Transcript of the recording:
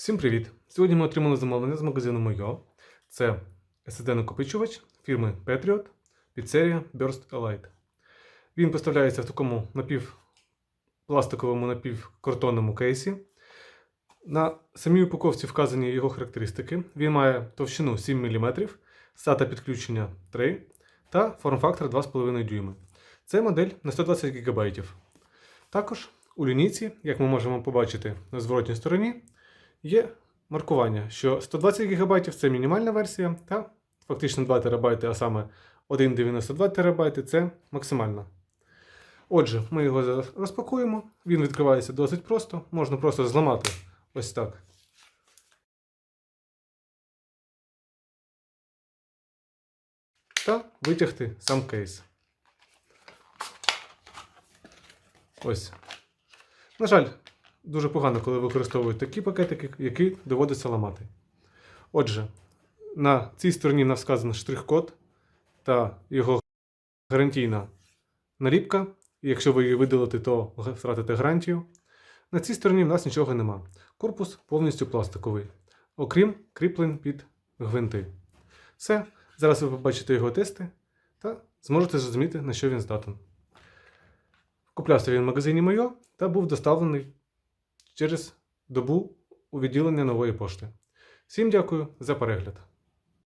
Всім привіт! Сьогодні ми отримали замовлення з магазину Мойо. Це SSD-накопичувач фірми Patriot під серія Burst Elite. Він поставляється в такому напівпластиковому напівкартонному кейсі. На самій упаковці вказані його характеристики. Він має товщину 7 мм, SATA підключення 3 та форм-фактор 2,5 дюйми. Це модель на 120 ГБ. Також у лінійці, як ми можемо побачити на зворотній стороні, є маркування, що 120 ГБ це мінімальна версія, та фактично 2 ТБ, а саме 1,92 ТБ це максимальна. Отже, ми його зараз розпакуємо. Він відкривається досить просто, можна просто зламати ось так. Та витягти сам кейс. Ось. На жаль, дуже погано, коли використовують такі пакетики, які доводиться ламати. Отже, на цій стороні нам вказано штрих-код та його гарантійна наліпка. І якщо ви її видалите, то втратите гарантію. На цій стороні в нас нічого нема. Корпус повністю пластиковий, окрім кріплень під гвинти. Все. Зараз ви побачите його тести та зможете зрозуміти, на що він здатен. Куплявся він в магазині Мойо та був доставлений через добу у відділення нової пошти. Всім дякую за перегляд.